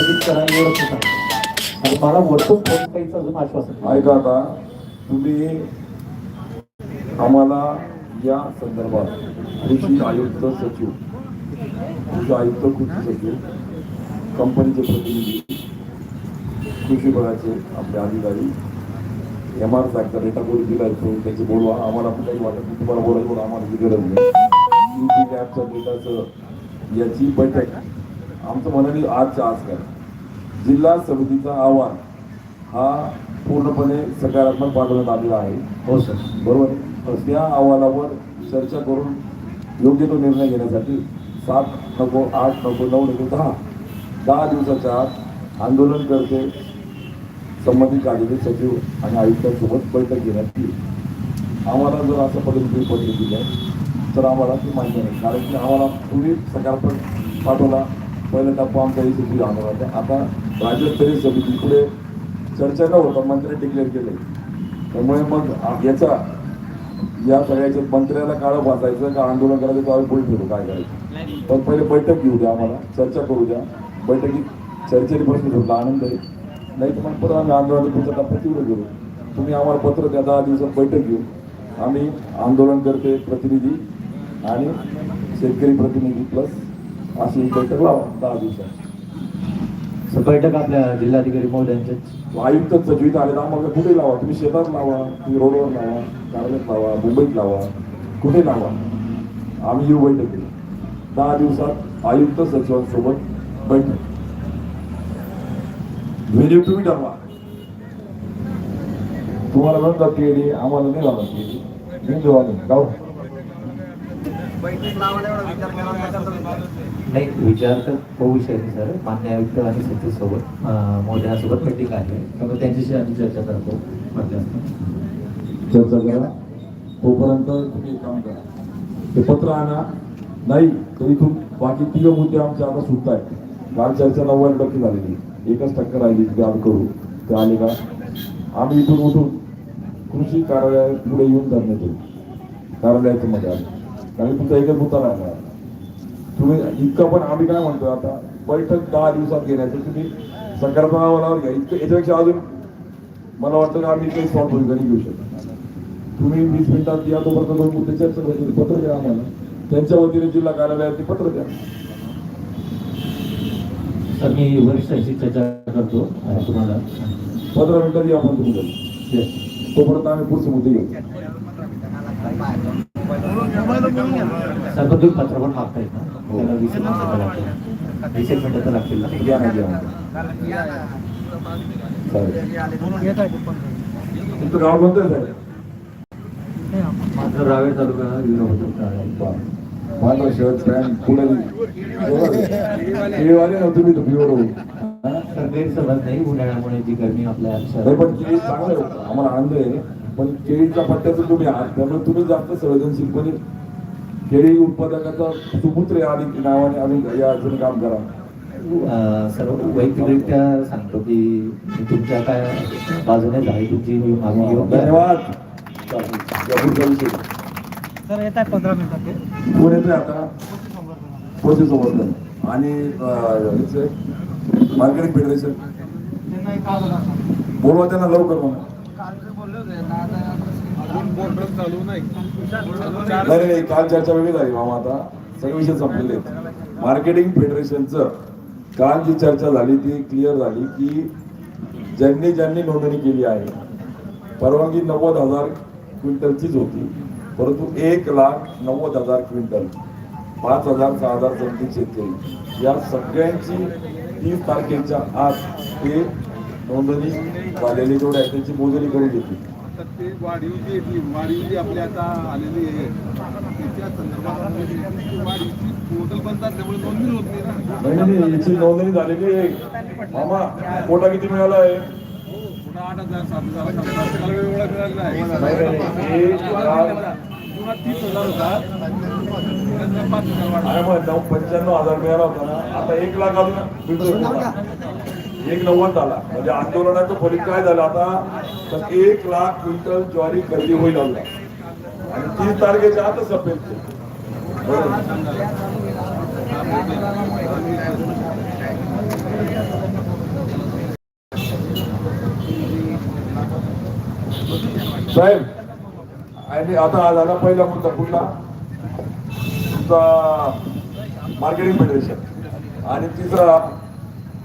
स्थगित करा एवढंच होतं. आणि मला वरतून फोन काहीच अजून आश्वासन ऐका आता तुम्ही आम्हाला या संदर्भात कृषी आयुक्त सचिव कृषी आयुक्त कृषी सचिव कंपनीचे प्रतिनिधी कृषी विभागाचे आपले अधिकारी एम आर साहेब डेटा कोणी दिला तो बोलवा. आम्हाला कुठे वाटत नाही. तुम्हाला बोलायचं पण आम्हाला गरज नाही. युपी डेटाचं याची बैठक आमचं म्हणाली आजच्या आज करा जिल्हा समितीचा अहवाल हा पूर्णपणे सकारात्मक पाठवण्यात आलेला आहे. हो सर. बरोबर? त्या अहवालावर चर्चा करून योग्य तो निर्णय घेण्यासाठी सात नको आठ नको नऊ नको दहा दहा दिवसाच्या आत आंदोलन करते संबंधित कायदे सचिव आणि आयुक्तांसोबत बैठक घेण्यात येईल. आम्हाला जर असं पद्धतीने पत्र दिलं तर आम्हाला ती मान्य नाही. कारण की आम्हाला पूर्वी सकारात्मक पाठवला पहिला टप्पा आमचा यशस्वी झाला होता. आता राज्यस्तरीय समिती पुढे चर्चा न होता? मंत्री डिक्लेअर केले. त्यामुळे मग याचा या सगळ्याच्या मंत्र्याला काळं वाचायचं का आंदोलन करायचं तो आम्ही पुढे ठेवू काय करायचं? पण पहिले बैठक घेऊ द्या आम्हाला चर्चा करू द्या. बैठकीत चर्चेने प्रश्न ठेवला आनंद आहे. नाही तर मग परत आम्ही आंदोलन पुढचा टप्पा तीव्र करू तुम्ही आम्हाला पत्र द्या दहा दिवसात बैठक घेऊ. आम्ही आंदोलन करते प्रतिनिधी आणि शेतकरी प्रतिनिधी प्लस एक बैठक लावा दहा दिवसात. बैठक आपल्या जिल्हाधिकारी महोदयांच्याच आयुक्त सचिवित आले तर आम्हाला कुठे लावा? तुम्ही शेतात लावा तुम्ही रोडवर लावा कार्यालयात लावा मुंबईत लावा कुठे लावा? आम्ही येऊ बैठक केली दहा दिवसात आयुक्त सचिवांसोबत बैठक. व्हिडिओ तुम्ही ठरवा. तुम्हाला म्हणतात केली आम्हाला नाही लावणार केली आम्ही जाऊ नाही विचार तर होऊ शकेल सर. मान्य आयुक्त आणि सचिव सोबत महोदयांसोबत मीटिंग आहे. त्यामुळे त्यांच्याशी आम्ही चर्चा करतो चर्चा करा. तोपर्यंत तुम्ही एक काम करा. ते पत्र आणा. नाही तर इथून बाकी तिघ मुद्दे आमचे आता सुटत आहेत. काल चर्चा नव्वद टक्के झालेली एकच टक्के राहिली ते आज करू. ते आले का? आम्ही इथून उठून कृषी कार्यालय पुढे येऊन धरणे देऊ कार्यालयाच्या मध्ये आले कारण तुमचा एकच मुद्दा राहिला तुम्ही इतकं पण आम्ही काय म्हणतो आता बैठक दहा दिवसात घेण्याचं तुम्ही सकारात्मक घ्या. इतकं याच्यापेक्षा अजून मला वाटतं का आम्ही काही भूमिका नाही घेऊ शकत तुम्ही वीस मिनिटात या तोपर्यंत दोन मुद्दे चर्चा करतील पत्र द्या आम्हाला. त्यांच्या वतीने जिल्हा कार्यालयात पत्र द्या. सर मी वरिष्ठांशी चर्चा करतो तुम्हाला पंधरा मिनिटात या आपण तुम्ही घरी. तोपर्यंत आम्ही पुढचे मुद्दे घेऊ. सर पण तुम्ही पत्र पण मागतायत ना? त्याला वीस एक मिनिटं लागतील. वीस एक मिनिटं तर लागतील ना? घ्या ना घ्या ना. चालेल गाव कोणतं आहे साहेब? माझं रावेर तालुका विरोध माझा शर्ट पॅन्ट ना तुम्ही प्युअर होऊ सर गैरसमज नाही उन्हाळ्यामुळे जी गरमी आपल्या नाही पण आम्हाला आनंद आहे. पण केळीच्या पट्ट्याचं तुम्ही आहात त्यामुळे तुम्ही जास्त संवेदनशीलपणे केळी उत्पादकाचा सुपुत्र या नावाने आम्ही या अडचणी काम करा. अं, सर्व वैयक्तिकरित्या सांगतो की मी तुमच्या काय बाजूने आहे तुमची मागणी आहे. धन्यवाद. सर येत आहे पंधरा मिनिटात ते. कोण येतोय आता? पशुसंवर्धन आणि मार्केटिंग फेडरेशन. बोलवा त्यांना लवकर म्हणा. काल नाही नाही काल चर्चा वेगळी झाली मामा आता सगळे विषय संपलेले आहेत. मार्केटिंग फेडरेशनचं काल जी चर्चा झाली ती क्लिअर झाली की ज्यांनी ज्यांनी नोंदणी केली आहे परवानगी नव्वद हजार क्विंटलचीच होती परंतु एक लाख नव्वद हजार क्विंटल पाच हजार सहा हजार समथिंग शेतकरी या सगळ्यांची तीस तारखेच्या आत ते नोंदणी झालेली जेवढे आहे त्यांची मोजणी करून घेतली. आता ते वाढीव जी येतली वाढीव जी आपली आता आलेली आहे त्याच्या संदर्भात ती वाढीवची पोर्टल बनतात त्यामुळे नोंदणी होत नाही ना. नाही नाही नाही, याची नोंदणी झालेली आहे. मामा कोटा किती मिळाला आहे? पुन्हा आठ हजार सात हजार वेगवेगळा मिळालेला आहे. पुन्हा तीस हजार नऊ पंच्याण्णव हजार मिळाला होता ना. आता एक लाख अजून. एक नव्वद झाला. म्हणजे आंदोलनाचं फलित काय झालं? आता तर एक लाख क्विंटल ज्वारी खरेदी होईल आला आणि तीस तारखेच्या आता सपेल साहेब आणि आता झाला पहिला मुद्दा कुठला? तुमचा मार्केटिंग फेडरेशन आणि तिसरा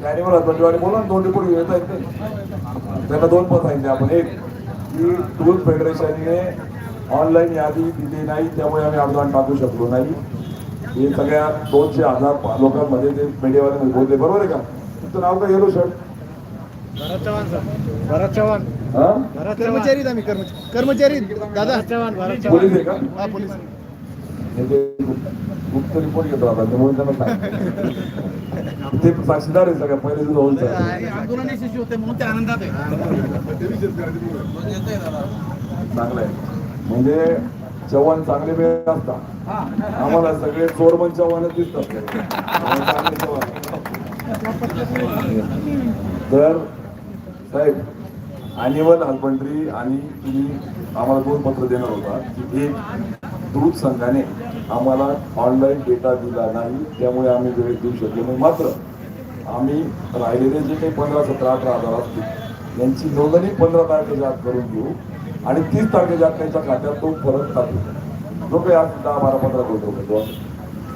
ॲनिमल हजबंडवाडी बोला ना दोन रिपोर्ट येत आहेत ते. त्यांना दोन पद सांगितले आपण. एक की दूध फेडरेशनने ऑनलाईन यादी दिली नाही त्यामुळे आम्ही अनुदान टाकू शकलो नाही. हे सगळ्या दोनशे हजार लोकांमध्ये ते मीडियावाले बोलले. बरोबर आहे का? तुमचं नाव काय? Yellow shirt Bharat Chavan sir. Bharat Chavan. हा? कर्मचारी आम्ही कर्मचारी कर्मचारी दादा. चव्हाण भरत पोलीस आहे का? हा पोलीस ते गुप्त रिपोर्ट घेतो आता त्यामुळे त्यांना सांग ते साक्षीदार आहे सगळ्या पहिले सुद्धा होऊन म्हणून ते चांगलं आहे. म्हणजे चव्हाण चांगले वेळ असतात. आम्हाला सगळे चोरमन चव्हाणच दिसतात. तर साहेब ॲन्युअल हजबंडरी आणि तुम्ही आम्हाला दोन पत्र देणार होता. एक दूध संघाने आम्हाला ऑनलाईन डेटा दिला नाही त्यामुळे आम्ही वेळेत देऊ शकलो नाही. मात्र आम्ही राहिलेले जे काही पंधरा सतरा अठरा हजार असतील यांची नोंदणी पंधरा तारखेच्या आत करून घेऊ आणि तीस तारखेच्या आत त्यांच्या खात्यात तो फरक टाकू. जो काही आज दहा बारा पंधरा कोटी रुपये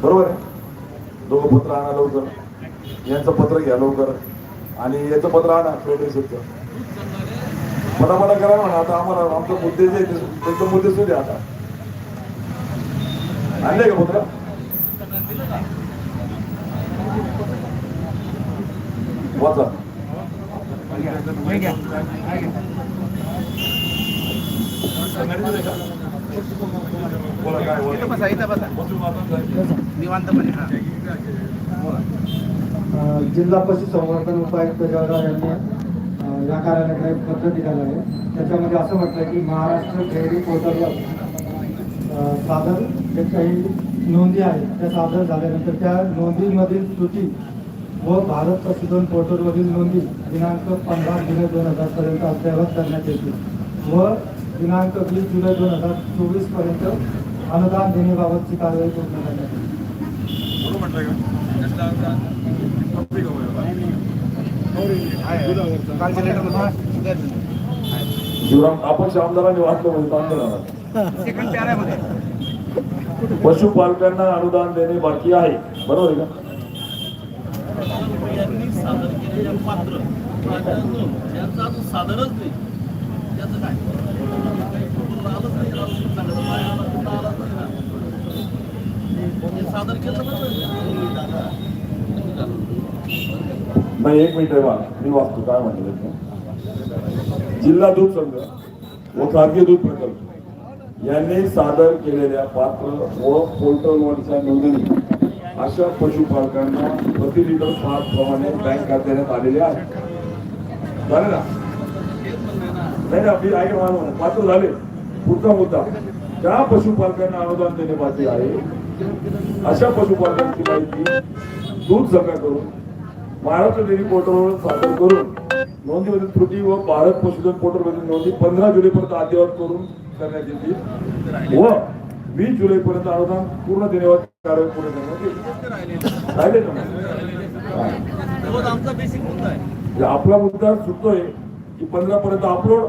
बरोबर आहे? दोघं पत्र आणा लवकर. यांचं पत्र घ्या लवकर. आणि याचं पत्र आणा फेडरेशनचं पटापटा करा म्हणा आता आम्हाला आमचे मुद्दे जे आहेत त्यांचे मुद्दे सुद्धा आता. आणले का पत्र वाचा बोला काय बोला. इथं बसा इथं बसा निवांतपणे हा अ, जिल्हा पशुसंवर्धन उपायुक्त जळगाव यांनी अ, या कार्यालयाकडे एक पत्र दिलेलं आहे त्याच्यामध्ये असं म्हटलं की महाराष्ट्र डेअरी पोर्टलवर सादर जे काही नोंदी आहेत त्या सादर झाल्यानंतर त्या नोंदीमधील सूची व भारत पशुधन पोर्टलवरील नोंदी दिनांक पंधरा जुलै दोन हजार पर्यंत अद्ययावत करण्यात येतील व दिनांक वीस जुलै दोन हजार चोवीसपर्यंत अनुदान देण्याबाबतची कारवाई पूर्ण करण्यात येईल. शिवराम आपण श्यामदारांनी वाटलं म्हणजे तांदळा सेकंड पॅरामध्ये पशुपालकांना अनुदान देणे बाकी आहे. बरोबर आहे का? यांनी सादर केलेल्या पात्र त्यांचा अजून सादरच नाही त्याचं काय? कुठून आलंच नाही अजून चांगलं बाहेर आलं, कुठं आलंच नाही ना. हे सादर केलं बरं नाही एक मिनिट आहे बा. मी वाचतो काय म्हणतो जिल्हा दूध संघ व खाजगी दूध प्रकल्प. यांनी सादर केलेल्या पात्र व पोर्टलवरच्या नोंदणी अशा पशुपालकांना प्रति लिटर फार प्रमाणे बँक खात्यात आलेले आहे झाले ना नाही आपली आई मानव पात्र झाले. पुढचा मुद्दा. ज्या पशुपालकांना अनुदान देणे बाकी आहे अशा पशुपालकांची माहिती दूध जमा करून महाराष्ट्र डेअरी पोर्टलवर सादर करून नोंदीमधील त्रुटी व भारत पशुधन पोर्टलमधील नोंदी पंधरा जुलैपर्यंत अद्ययावत करून करण्यात येतील. व वीस जुलैपर्यंत अनुदान पूर्ण देण्यावर कारवाई पूर्ण करण्यात राहिले ना म्हणजे आपला मुद्दा सुटतोय की पंधरा पर्यंत अपलोड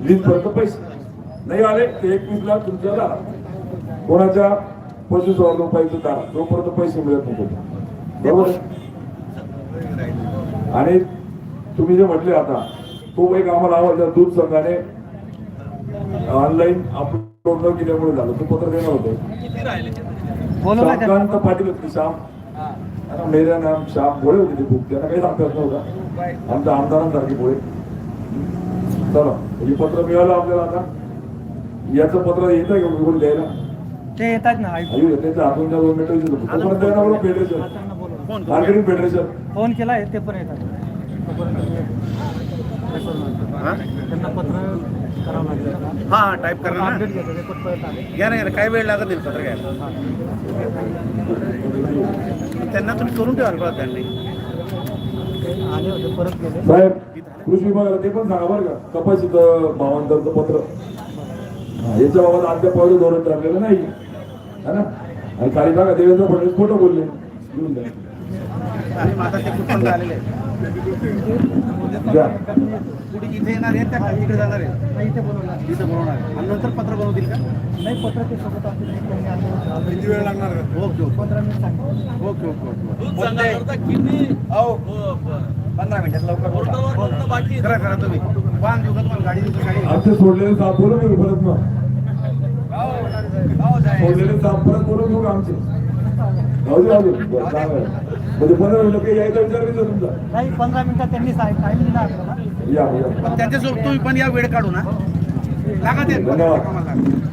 वीस पर्यंत पैसे. नाही आले ते एकवीस ला तुमच्या दारा कोणाच्या पशुसंवर्धन उपायुक्त दारा जोपर्यंत पैसे मिळत नको बरोबर? आणि तुम्ही जे म्हटले आता तो एक आम्हाला आवडला दूध संघाने ऑनलाईन अपलोड न केल्यामुळे झालं. तो पत्र देणार होते. किती राहिले ते श्यामकांत पाटील होते श्याम मेरा नाम श्याम भोळे होते ते खूप. त्यांना काही सांगता येत नव्हता. आमच्या आमदारांसारखे भोळे चला हे पत्र मिळालं आपल्याला आता. याचं पत्र येत आहे का द्यायला? ते येतात ना त्याच्या हातून त्या दोन मिनिटं फेडरेशन मार्केटिंग फेडरेशन फोन केला. आहे ते पण येतात. त्यांना पत्र करावं लागेल हा हा टाईप करा ना. अपडेट घेतो परत आले. घ्या ना घ्या ना. काय वेळ लागत नाही पत्र घ्यायला. त्यांना तुम्ही करून ठेवाल बघा त्यांनी. ते आले होते परत गेले. साहेब कृषी विभागाला ते पण सांगा बरं का. कपाशीचं भावांतरचं पत्र. हा, याच्या बाबत अद्याप पहिलं धोरण ठरलेलं नाही है ना? आणि खाली बघा देवेंद्र फडणवीस खोटं बोलले. घेऊन द्या. आणि ते कुठपर्यंत आलेले पुढे इथे येणार आहेत त्या इकडे जाणार आहेत. इथे इथं. आणि नंतर पत्र बनवतील का? नाही पत्र ते सोबत. किती वेळ लागणार? का ओके ओके. पंधरा मिनिट ओके किती? हो. पंधरा मिनिटात लवकर बोला. बाकी. करा करा तुम्ही. वाहन देऊ का तुम्हाला गाडी देऊ गाडी आमचे सोडलेले साप बोलून घेऊ परत मग. सोडलेले साप परत का आमचे. जाऊ दे, जाऊ दे. म्हणजे पंधरा मिनिटं काही यायचा विचार नाही तुमचा. नाही पंधरा मिनिटात त्यांनी टाईम दिला आपल्याला. या या. पण त्यांच्यासोबत तुम्ही पण या वेळ काढू ना. लागा ते. धन्यवाद.